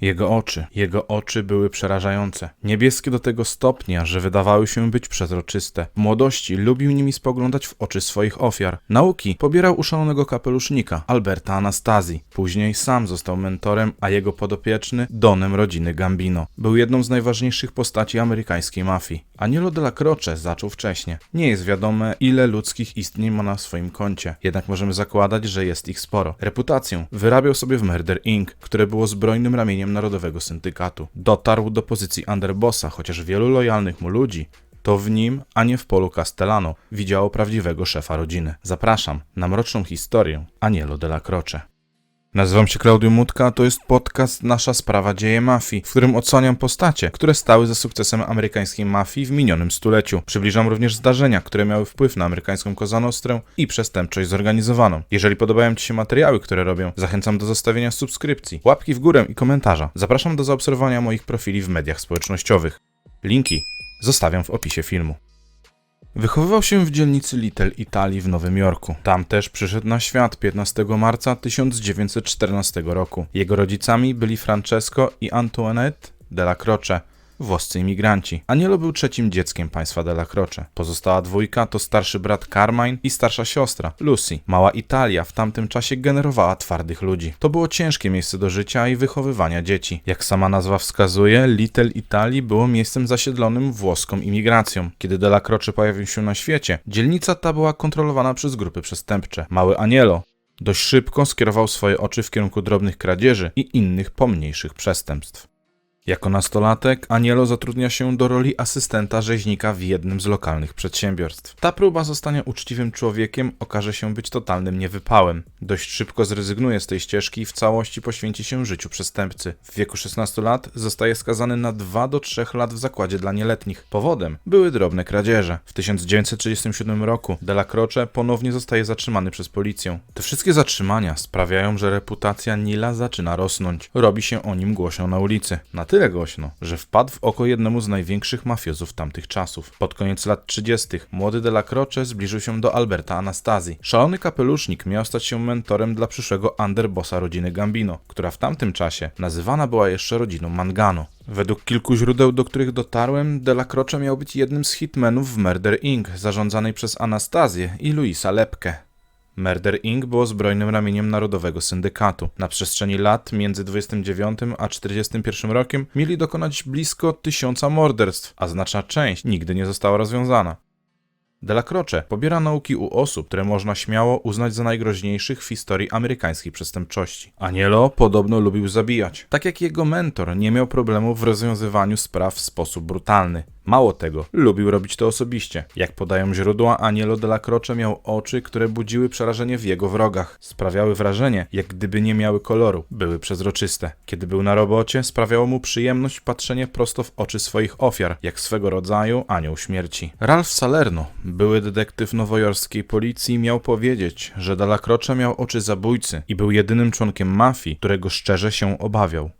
Jego oczy, jego oczy były przerażające. Niebieskie do tego stopnia, że wydawały się być przezroczyste. W młodości lubił nimi spoglądać w oczy swoich ofiar. Nauki pobierał u szalonego kapelusznika, Alberta Anastazji. Później sam został mentorem, a jego podopieczny Donem rodziny Gambino. Był jedną z najważniejszych postaci amerykańskiej mafii. Anielo della Croce zaczął wcześnie. Nie jest wiadome, ile ludzkich istnień ma na swoim koncie, jednak możemy zakładać, że jest ich sporo. Reputację wyrabiał sobie w Murder Inc., które było zbrojnym ramieniem narodowego syndykatu. Dotarł do pozycji underbossa, chociaż wielu lojalnych mu ludzi to w nim, a nie w polu Castellano, widziało prawdziwego szefa rodziny. Zapraszam na mroczną historię Anielo della Croce. Nazywam się Klaudium Mutka, a to jest podcast Nasza Sprawa Dzieje Mafii, w którym odsłaniam postacie, które stały za sukcesem amerykańskiej mafii w minionym stuleciu. Przybliżam również zdarzenia, które miały wpływ na amerykańską Kozanostrę i przestępczość zorganizowaną. Jeżeli podobają Ci się materiały, które robię, zachęcam do zostawienia subskrypcji, łapki w górę i komentarza. Zapraszam do zaobserwowania moich profili w mediach społecznościowych. Linki zostawiam w opisie filmu. Wychowywał się w dzielnicy Little Italii w Nowym Jorku. Tam też przyszedł na świat 15 marca 1914 roku. Jego rodzicami byli Francesco i Antoinette della Croce, włoscy imigranci. Anielo był trzecim dzieckiem państwa della Croce. Pozostała dwójka to starszy brat Carmine i starsza siostra Lucy. Mała Italia w tamtym czasie generowała twardych ludzi. To było ciężkie miejsce do życia i wychowywania dzieci. Jak sama nazwa wskazuje, Little Italy było miejscem zasiedlonym włoską imigracją. Kiedy della Croce pojawił się na świecie, dzielnica ta była kontrolowana przez grupy przestępcze. Mały Anielo dość szybko skierował swoje oczy w kierunku drobnych kradzieży i innych pomniejszych przestępstw. Jako nastolatek Anielo zatrudnia się do roli asystenta rzeźnika w jednym z lokalnych przedsiębiorstw. Ta próba zostania uczciwym człowiekiem okaże się być totalnym niewypałem. Dość szybko zrezygnuje z tej ścieżki i w całości poświęci się życiu przestępcy. W wieku 16 lat zostaje skazany na 2 do 3 lat w zakładzie dla nieletnich. Powodem były drobne kradzieże. W 1937 roku Della Croce ponownie zostaje zatrzymany przez policję. Te wszystkie zatrzymania sprawiają, że reputacja Nila zaczyna rosnąć. Robi się o nim głośno na ulicy. Na tyle głośno, że wpadł w oko jednemu z największych mafiozów tamtych czasów. Pod koniec lat 30. młody Della Croce zbliżył się do Alberta Anastazji. Szalony kapelusznik miał stać się mentorem dla przyszłego underbossa rodziny Gambino, która w tamtym czasie nazywana była jeszcze rodziną Mangano. Według kilku źródeł, do których dotarłem, Della Croce miał być jednym z hitmenów w Murder Inc., zarządzanej przez Anastazję i Luisa Lepkę. Murder Inc. było zbrojnym ramieniem Narodowego Syndykatu. Na przestrzeni lat między 29 a 41 rokiem mieli dokonać blisko tysiąca morderstw, a znaczna część nigdy nie została rozwiązana. Della Croce pobiera nauki u osób, które można śmiało uznać za najgroźniejszych w historii amerykańskiej przestępczości. Anielo podobno lubił zabijać. Tak jak jego mentor nie miał problemu w rozwiązywaniu spraw w sposób brutalny. Mało tego, lubił robić to osobiście. Jak podają źródła, Anielo della Croce miał oczy, które budziły przerażenie w jego wrogach. Sprawiały wrażenie, jak gdyby nie miały koloru. Były przezroczyste. Kiedy był na robocie, sprawiało mu przyjemność patrzenie prosto w oczy swoich ofiar, jak swego rodzaju anioł śmierci. Ralph Salerno, były detektyw nowojorskiej policji, miał powiedzieć, że della Croce miał oczy zabójcy i był jedynym członkiem mafii, którego szczerze się obawiał.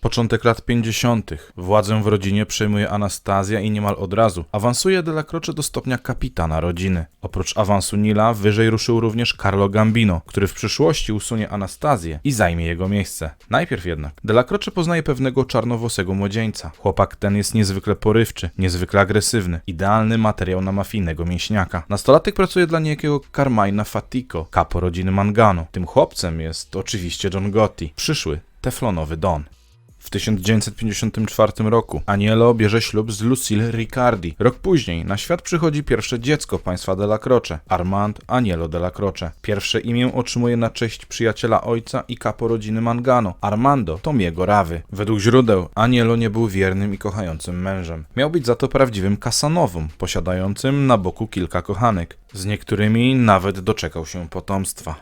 Początek lat 50. Władzę w rodzinie przejmuje Anastazja i niemal od razu awansuje Della Croce do stopnia kapitana rodziny. Oprócz awansu Nila wyżej ruszył również Carlo Gambino, który w przyszłości usunie Anastazję i zajmie jego miejsce. Najpierw jednak Della Croce poznaje pewnego czarnowłosego młodzieńca. Chłopak ten jest niezwykle porywczy, niezwykle agresywny, idealny materiał na mafijnego mięśniaka. Nastolatek pracuje dla niejakiego Carmina Fatico, kapo rodziny Mangano. Tym chłopcem jest oczywiście John Gotti, przyszły teflonowy Don. W 1954 roku Anielo bierze ślub z Lucille Riccardi. Rok później na świat przychodzi pierwsze dziecko państwa Della Croce, Armand Anielo Della Croce. Pierwsze imię otrzymuje na cześć przyjaciela ojca i kapo rodziny Mangano, Armando Tomiego Rawy. Według źródeł Anielo nie był wiernym i kochającym mężem. Miał być za to prawdziwym kasanową, posiadającym na boku kilka kochanek. Z niektórymi nawet doczekał się potomstwa.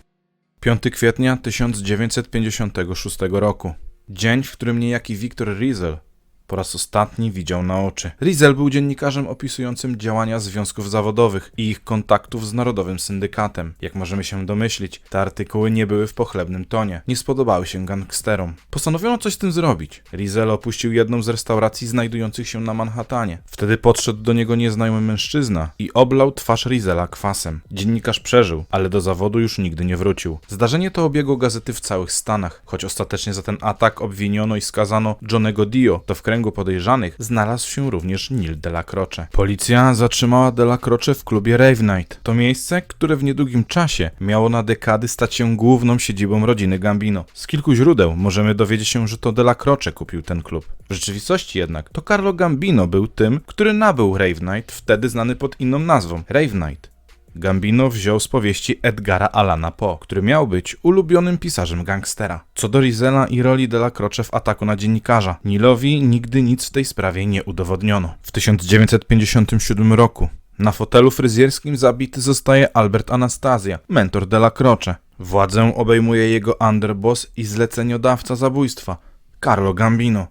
5 kwietnia 1956 roku. Dzień, w którym niejaki Wiktor Riesel po raz ostatni widział na oczy. Rizel był dziennikarzem opisującym działania związków zawodowych i ich kontaktów z Narodowym Syndykatem. Jak możemy się domyślić, te artykuły nie były w pochlebnym tonie. Nie spodobały się gangsterom. Postanowiono coś z tym zrobić. Rizel opuścił jedną z restauracji znajdujących się na Manhattanie. Wtedy podszedł do niego nieznajomy mężczyzna i oblał twarz Rizela kwasem. Dziennikarz przeżył, ale do zawodu już nigdy nie wrócił. Zdarzenie to obiegło gazety w całych Stanach, choć ostatecznie za ten atak obwiniono i skazano Johnego Dio, to w kręgu podejrzanych znalazł się również Neil Delacroce. Policja zatrzymała Delacroce w klubie Rave Night. To miejsce, które w niedługim czasie miało na dekady stać się główną siedzibą rodziny Gambino. Z kilku źródeł możemy dowiedzieć się, że to Delacroce kupił ten klub. W rzeczywistości jednak to Carlo Gambino był tym, który nabył Rave Night, wtedy znany pod inną nazwą Rave Night. Gambino wziął z powieści Edgara Allana Poe, który miał być ulubionym pisarzem gangstera. Co do Rizela i roli Delacroce w ataku na dziennikarza, Nilowi nigdy nic w tej sprawie nie udowodniono. W 1957 roku na fotelu fryzjerskim zabity zostaje Albert Anastazja, mentor Delacroce. Władzę obejmuje jego underboss i zleceniodawca zabójstwa, Carlo Gambino.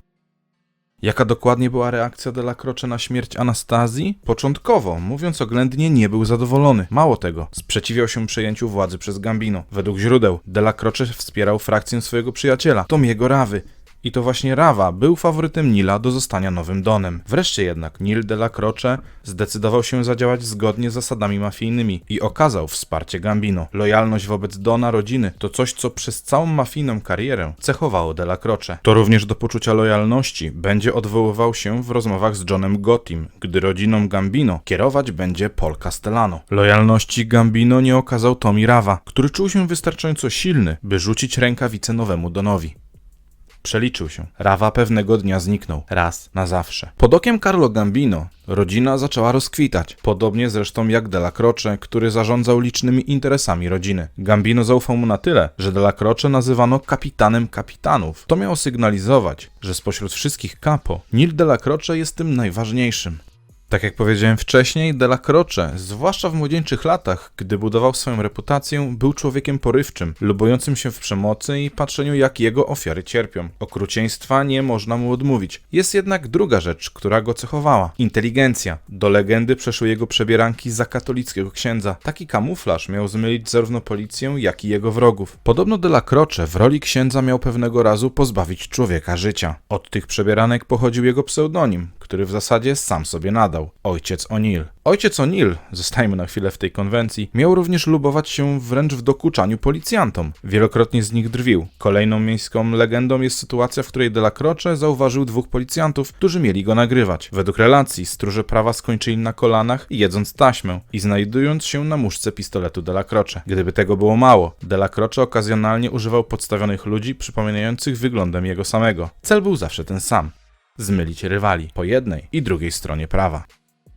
Jaka dokładnie była reakcja Delacroce na śmierć Anastazji? Początkowo, mówiąc oględnie, nie był zadowolony. Mało tego, sprzeciwiał się przejęciu władzy przez Gambino. Według źródeł, Delacroce wspierał frakcję swojego przyjaciela, Tomiego Rawy. I to właśnie Rawa był faworytem Nila do zostania nowym Donem. Wreszcie jednak Nil Delacroce zdecydował się zadziałać zgodnie z zasadami mafijnymi i okazał wsparcie Gambino. Lojalność wobec Dona rodziny to coś, co przez całą mafijną karierę cechowało Delacroce. To również do poczucia lojalności będzie odwoływał się w rozmowach z Johnem Gottim, gdy rodziną Gambino kierować będzie Paul Castellano. Lojalności Gambino nie okazał Tommy Rawa, który czuł się wystarczająco silny, by rzucić rękawicę nowemu Donowi. Przeliczył się. Rawa pewnego dnia zniknął. Raz na zawsze. Pod okiem Carlo Gambino rodzina zaczęła rozkwitać. Podobnie zresztą jak Delacroce, który zarządzał licznymi interesami rodziny. Gambino zaufał mu na tyle, że Delacroce nazywano kapitanem kapitanów. To miało sygnalizować, że spośród wszystkich capo, Nil Delacroce jest tym najważniejszym. Tak jak powiedziałem wcześniej, Delacroce, zwłaszcza w młodzieńczych latach, gdy budował swoją reputację, był człowiekiem porywczym, lubującym się w przemocy i patrzeniu jak jego ofiary cierpią. Okrucieństwa nie można mu odmówić. Jest jednak druga rzecz, która go cechowała. Inteligencja. Do legendy przeszły jego przebieranki za katolickiego księdza. Taki kamuflaż miał zmylić zarówno policję, jak i jego wrogów. Podobno Delacroce w roli księdza miał pewnego razu pozbawić człowieka życia. Od tych przebieranek pochodził jego pseudonim, który w zasadzie sam sobie Ojciec O'Neill. Ojciec O'Neill, zostajmy na chwilę w tej konwencji, miał również lubować się wręcz w dokuczaniu policjantom. Wielokrotnie z nich drwił. Kolejną miejską legendą jest sytuacja, w której Delacroce zauważył dwóch policjantów, którzy mieli go nagrywać. Według relacji stróże prawa skończyli na kolanach, jedząc taśmę i znajdując się na muszce pistoletu Delacroce. Gdyby tego było mało, Delacroce okazjonalnie używał podstawionych ludzi przypominających wyglądem jego samego. Cel był zawsze ten sam zmylić rywali po jednej i drugiej stronie prawa.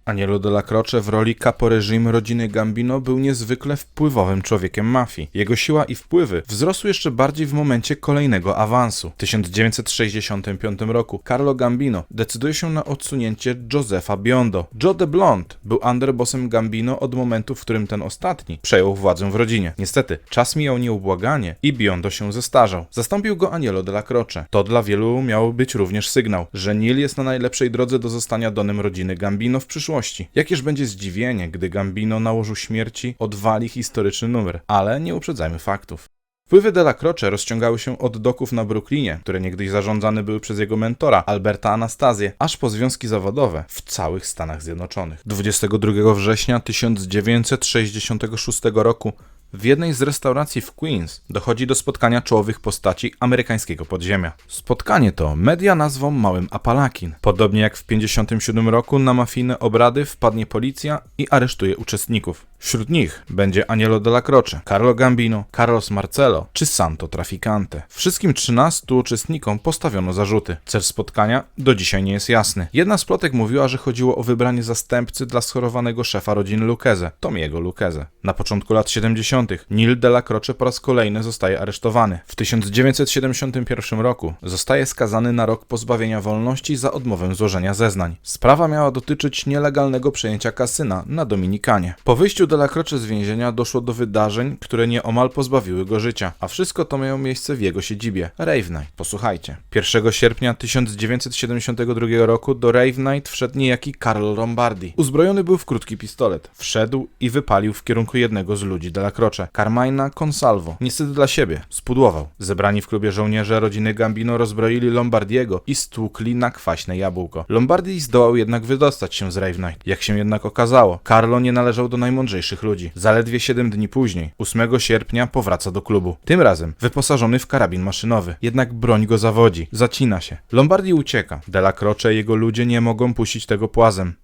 Anielo della Croce w roli capo reżimu rodziny Gambino był niezwykle wpływowym człowiekiem mafii. Jego siła i wpływy wzrosły jeszcze bardziej w momencie kolejnego awansu. W 1965 roku Carlo Gambino decyduje się na odsunięcie Josefa Biondo. Joe de Blond był underbossem Gambino od momentu, w którym ten ostatni przejął władzę w rodzinie. Niestety, czas mijał nieubłaganie i Biondo się zestarzał. Zastąpił go Anielo della Croce. To dla wielu miał być również sygnał, że Neil jest na najlepszej drodze do zostania donem rodziny Gambino w przyszłości. Jakież będzie zdziwienie, gdy Gambino na łożu śmierci odwali historyczny numer, ale nie uprzedzajmy faktów. Wpływy Delacroce rozciągały się od doków na Brooklynie, które niegdyś zarządzane były przez jego mentora, Alberta Anastazję, aż po związki zawodowe w całych Stanach Zjednoczonych. 22 września 1966 roku w jednej z restauracji w Queens dochodzi do spotkania czołowych postaci amerykańskiego podziemia. Spotkanie to media nazwą Małym Apalakin. Podobnie jak w 1957 roku na mafijne obrady wpadnie policja i aresztuje uczestników. Wśród nich będzie Anielo Della Croce, Carlo Gambino, Carlos Marcello czy Santo Traficante. Wszystkim 13 uczestnikom postawiono zarzuty. Cel spotkania do dzisiaj nie jest jasny. Jedna z plotek mówiła, że chodziło o wybranie zastępcy dla schorowanego szefa rodziny Lucchese, Tomiego Lucchese. Na początku lat 70. Neil Delacroce po raz kolejny zostaje aresztowany. W 1971 roku zostaje skazany na rok pozbawienia wolności za odmowę złożenia zeznań. Sprawa miała dotyczyć nielegalnego przejęcia kasyna na Dominikanie. Po wyjściu de la Croce z więzienia doszło do wydarzeń, które nieomal pozbawiły go życia, a wszystko to miało miejsce w jego siedzibie, Rave Night. Posłuchajcie. 1 sierpnia 1972 roku do Rave Night wszedł niejaki Carlo Lombardi. Uzbrojony był w krótki pistolet. Wszedł i wypalił w kierunku jednego z ludzi de la Croce, Carmina Consalvo. Niestety dla siebie. Spudłował. Zebrani w klubie żołnierze rodziny Gambino rozbroili Lombardiego i stłukli na kwaśne jabłko. Lombardi zdołał jednak wydostać się z Rave Night. Jak się jednak okazało, Carlo nie należał do najmądrzejszych ludzi. Zaledwie 7 dni później, 8 sierpnia, powraca do klubu. Tym razem wyposażony w karabin maszynowy. Jednak broń go zawodzi. Zacina się. Lombardi ucieka. Della Croce i jego ludzie nie mogą puścić tego płazem.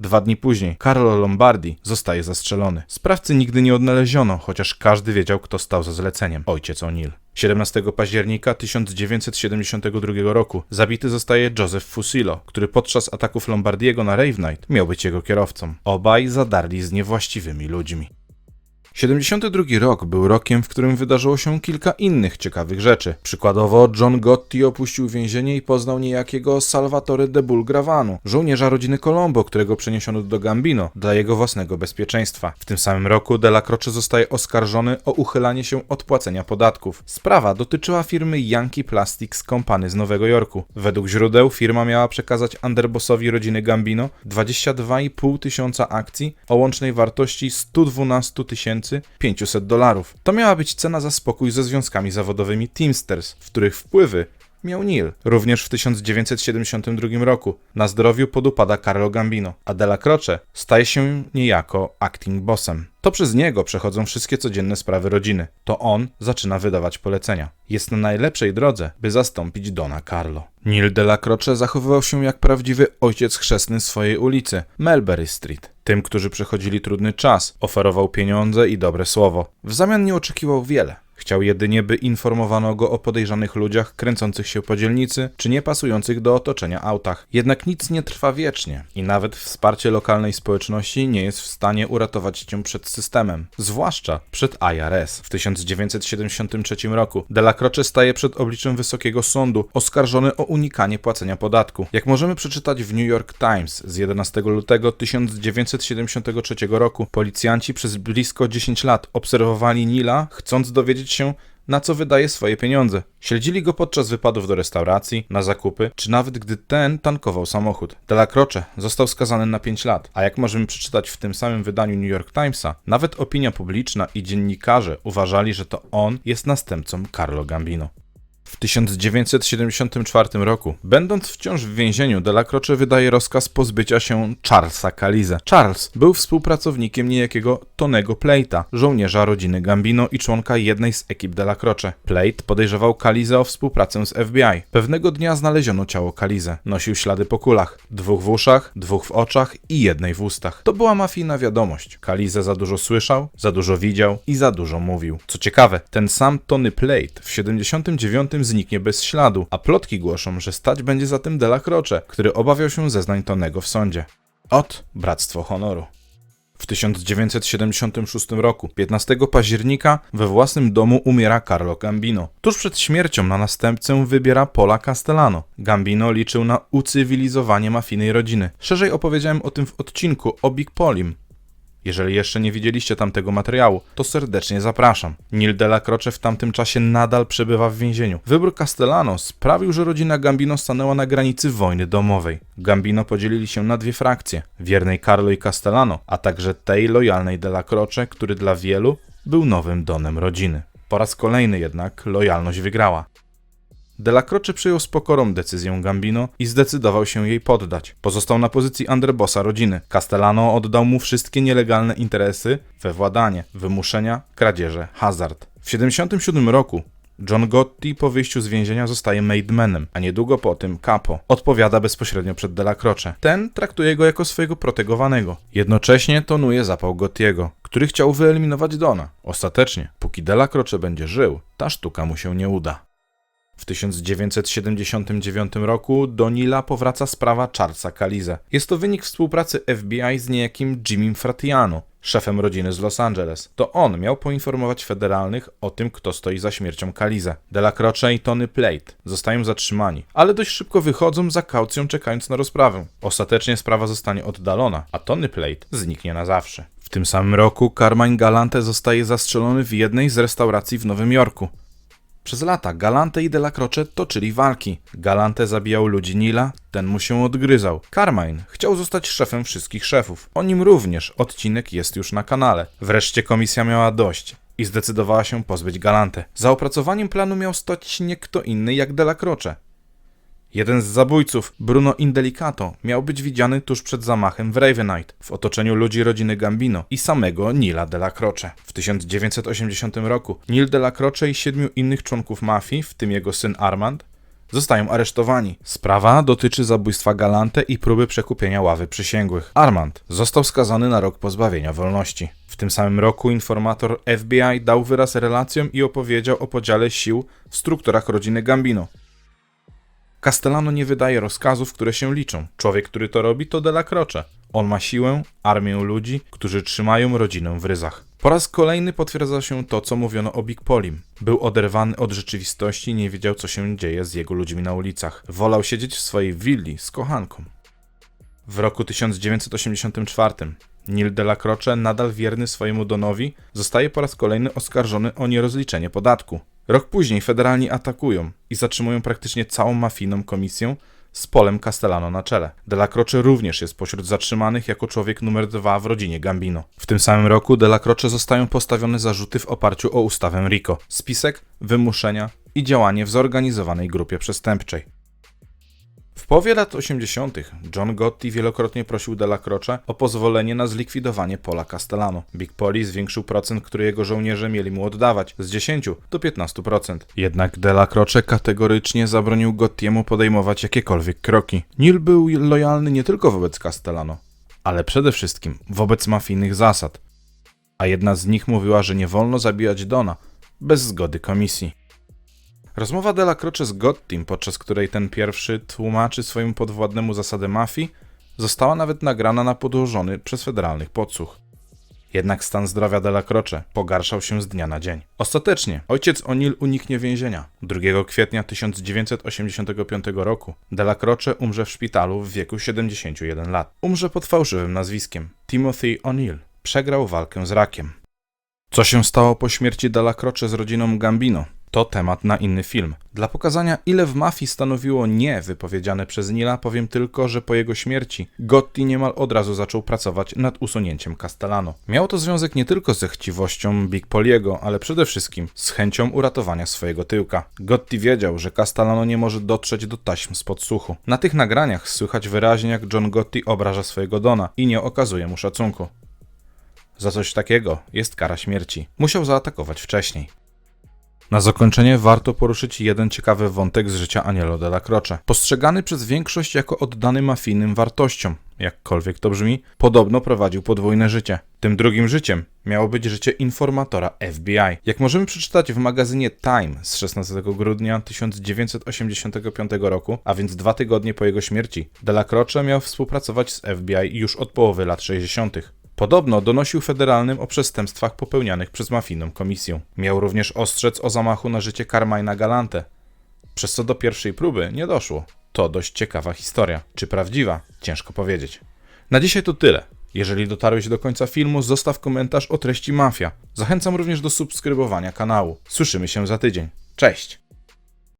Dwa dni później Carlo Lombardi zostaje zastrzelony. Sprawcy nigdy nie odnaleziono, chociaż każdy wiedział, kto stał za zleceniem. Ojciec O'Neill. 17 października 1972 roku zabity zostaje Joseph Fusilo, który podczas ataków Lombardiego na Rave Night miał być jego kierowcą. Obaj zadarli z niewłaściwymi ludźmi. 72 rok był rokiem, w którym wydarzyło się kilka innych ciekawych rzeczy. Przykładowo John Gotti opuścił więzienie i poznał niejakiego Salvatore de Bulgravanu, żołnierza rodziny Colombo, którego przeniesiono do Gambino dla jego własnego bezpieczeństwa. W tym samym roku Della Croce zostaje oskarżony o uchylanie się od płacenia podatków. Sprawa dotyczyła firmy Yankee Plastics Company z Nowego Jorku. Według źródeł firma miała przekazać Underbossowi rodziny Gambino 22,5 tysiąca akcji o łącznej wartości 112 tysięcy 500 dolarów. To miała być cena za spokój ze związkami zawodowymi Teamsters, w których wpływy miał Neil. Również w 1972 roku na zdrowiu podupada Carlo Gambino, a Della Croce staje się niejako acting bossem. To przez niego przechodzą wszystkie codzienne sprawy rodziny. To on zaczyna wydawać polecenia. Jest na najlepszej drodze, by zastąpić Dona Carlo. Neil Della Croce zachowywał się jak prawdziwy ojciec chrzestny swojej ulicy, Melbury Street. Tym, którzy przechodzili trudny czas, oferował pieniądze i dobre słowo. W zamian nie oczekiwał wiele. Chciał jedynie, by informowano go o podejrzanych ludziach kręcących się po dzielnicy, czy nie pasujących do otoczenia autach. Jednak nic nie trwa wiecznie i nawet wsparcie lokalnej społeczności nie jest w stanie uratować cię przed systemem, zwłaszcza przed IRS. W 1973 roku Della Croce staje przed obliczem Wysokiego Sądu, oskarżony o unikanie płacenia podatku. Jak możemy przeczytać w New York Times z 11 lutego 1973 roku, policjanci przez blisko 10 lat obserwowali Nila, chcąc dowiedzieć się, na co wydaje swoje pieniądze. Śledzili go podczas wypadów do restauracji, na zakupy, czy nawet gdy ten tankował samochód. Della Croce został skazany na 5 lat, a jak możemy przeczytać w tym samym wydaniu New York Timesa, nawet opinia publiczna i dziennikarze uważali, że to on jest następcą Carlo Gambino. W 1974 roku, będąc wciąż w więzieniu, Della Croce wydaje rozkaz pozbycia się Charlesa Calize. Charles był współpracownikiem niejakiego Tonego Plate'a, żołnierza rodziny Gambino i członka jednej z ekip Della Croce. Plate podejrzewał Calize o współpracę z FBI. Pewnego dnia znaleziono ciało Calize. Nosił ślady po kulach. Dwóch w uszach, dwóch w oczach i jednej w ustach. To była mafijna wiadomość. Calize za dużo słyszał, za dużo widział i za dużo mówił. Co ciekawe, ten sam Tony Plate w 79 zniknie bez śladu, a plotki głoszą, że stać będzie za tym Della Croce, który obawiał się zeznań Tonego w sądzie. Ot, bractwo honoru. W 1976 roku, 15 października, we własnym domu umiera Carlo Gambino. Tuż przed śmiercią na następcę wybiera Pola Castellano. Gambino liczył na ucywilizowanie mafijnej rodziny. Szerzej opowiedziałem o tym w odcinku o Big Polim. Jeżeli jeszcze nie widzieliście tamtego materiału, to serdecznie zapraszam. Della Croce w tamtym czasie nadal przebywa w więzieniu. Wybór Castellano sprawił, że rodzina Gambino stanęła na granicy wojny domowej. Gambino podzielili się na dwie frakcje, wiernej Carlo i Castellano, a także tej lojalnej Della Croce, który dla wielu był nowym donem rodziny. Po raz kolejny jednak lojalność wygrała. Della Croce przyjął z pokorą decyzję Gambino i zdecydował się jej poddać. Pozostał na pozycji underbossa rodziny. Castellano oddał mu wszystkie nielegalne interesy we władanie, wymuszenia, kradzieże, hazard. W 77 roku John Gotti po wyjściu z więzienia zostaje mademanem, a niedługo po tym capo. Odpowiada bezpośrednio przed Della Croce. Ten traktuje go jako swojego protegowanego. Jednocześnie tonuje zapał Gottiego, który chciał wyeliminować Dona. Ostatecznie, póki Della Croce będzie żył, ta sztuka mu się nie uda. W 1979 roku do Nila powraca sprawa Charlesa Calize. Jest to wynik współpracy FBI z niejakim Jimmym Fratiano, szefem rodziny z Los Angeles. To on miał poinformować federalnych o tym, kto stoi za śmiercią Calize. Della Croce i Tony Plate zostają zatrzymani, ale dość szybko wychodzą za kaucją czekając na rozprawę. Ostatecznie sprawa zostanie oddalona, a Tony Plate zniknie na zawsze. W tym samym roku Carmine Galante zostaje zastrzelony w jednej z restauracji w Nowym Jorku. Przez lata Galante i Delacroce toczyli walki. Galante zabijał ludzi Nila, ten mu się odgryzał. Carmine chciał zostać szefem wszystkich szefów. O nim również odcinek jest już na kanale. Wreszcie komisja miała dość i zdecydowała się pozbyć Galante. Za opracowaniem planu miał stać nie kto inny jak Delacroce. Jeden z zabójców, Bruno Indelicato, miał być widziany tuż przed zamachem w Ravenite, w otoczeniu ludzi rodziny Gambino i samego Nila Delacroce. W 1980 roku Neil Delacroce i siedmiu innych członków mafii, w tym jego syn Armand, zostają aresztowani. Sprawa dotyczy zabójstwa Galante i próby przekupienia ławy przysięgłych. Armand został skazany na rok pozbawienia wolności. W tym samym roku informator FBI dał wyraz relacjom i opowiedział o podziale sił w strukturach rodziny Gambino. Castellano nie wydaje rozkazów, które się liczą. Człowiek, który to robi, to Delacroce. On ma siłę, armię ludzi, którzy trzymają rodzinę w ryzach. Po raz kolejny potwierdza się to, co mówiono o Big Polim. Był oderwany od rzeczywistości i nie wiedział, co się dzieje z jego ludźmi na ulicach. Wolał siedzieć w swojej willi z kochanką. W roku 1984 Neil Delacroce, nadal wierny swojemu donowi, zostaje po raz kolejny oskarżony o nierozliczenie podatku. Rok później federalni atakują i zatrzymują praktycznie całą mafijną komisję z Polem Castellano na czele. Delacroce również jest pośród zatrzymanych jako człowiek numer dwa w rodzinie Gambino. W tym samym roku Delacroce zostają postawione zarzuty w oparciu o ustawę RICO, spisek, wymuszenia i działanie w zorganizowanej grupie przestępczej. W połowie lat 80. John Gotti wielokrotnie prosił Delacroce o pozwolenie na zlikwidowanie Pola Castellano. Big Poli zwiększył procent, który jego żołnierze mieli mu oddawać z 10 do 15%. Jednak Delacroce kategorycznie zabronił Gottiemu podejmować jakiekolwiek kroki. Neil był lojalny nie tylko wobec Castellano, ale przede wszystkim wobec mafijnych zasad. A jedna z nich mówiła, że nie wolno zabijać Dona bez zgody komisji. Rozmowa Della Croce z Gottim, podczas której ten pierwszy tłumaczy swojemu podwładnemu zasadę mafii, została nawet nagrana na podłożony przez federalnych podsłuch. Jednak stan zdrowia Della Croce pogarszał się z dnia na dzień. Ostatecznie ojciec O'Neill uniknie więzienia. 2 kwietnia 1985 roku Della Croce umrze w szpitalu w wieku 71 lat. Umrze pod fałszywym nazwiskiem Timothy O'Neill. Przegrał walkę z rakiem. Co się stało po śmierci Della Croce z rodziną Gambino? To temat na inny film. Dla pokazania, ile w mafii stanowiło nie wypowiedziane przez Nila, powiem tylko, że po jego śmierci Gotti niemal od razu zaczął pracować nad usunięciem Castellano. Miało to związek nie tylko ze chciwością Big Poliego, ale przede wszystkim z chęcią uratowania swojego tyłka. Gotti wiedział, że Castellano nie może dotrzeć do taśm z podsłuchu. Na tych nagraniach słychać wyraźnie, jak John Gotti obraża swojego Dona i nie okazuje mu szacunku. Za coś takiego jest kara śmierci. Musiał zaatakować wcześniej. Na zakończenie warto poruszyć jeden ciekawy wątek z życia Anielo della Croce. Postrzegany przez większość jako oddany mafijnym wartościom, jakkolwiek to brzmi, podobno prowadził podwójne życie. Tym drugim życiem miało być życie informatora FBI. Jak możemy przeczytać w magazynie Time z 16 grudnia 1985 roku, a więc dwa tygodnie po jego śmierci, Della Croce miał współpracować z FBI już od połowy lat 60. Podobno donosił federalnym o przestępstwach popełnianych przez mafijną komisję. Miał również ostrzec o zamachu na życie Carmina Galante, przez co do pierwszej próby nie doszło. To dość ciekawa historia. Czy prawdziwa? Ciężko powiedzieć. Na dzisiaj to tyle. Jeżeli dotarłeś do końca filmu, zostaw komentarz o treści Mafia. Zachęcam również do subskrybowania kanału. Słyszymy się za tydzień. Cześć!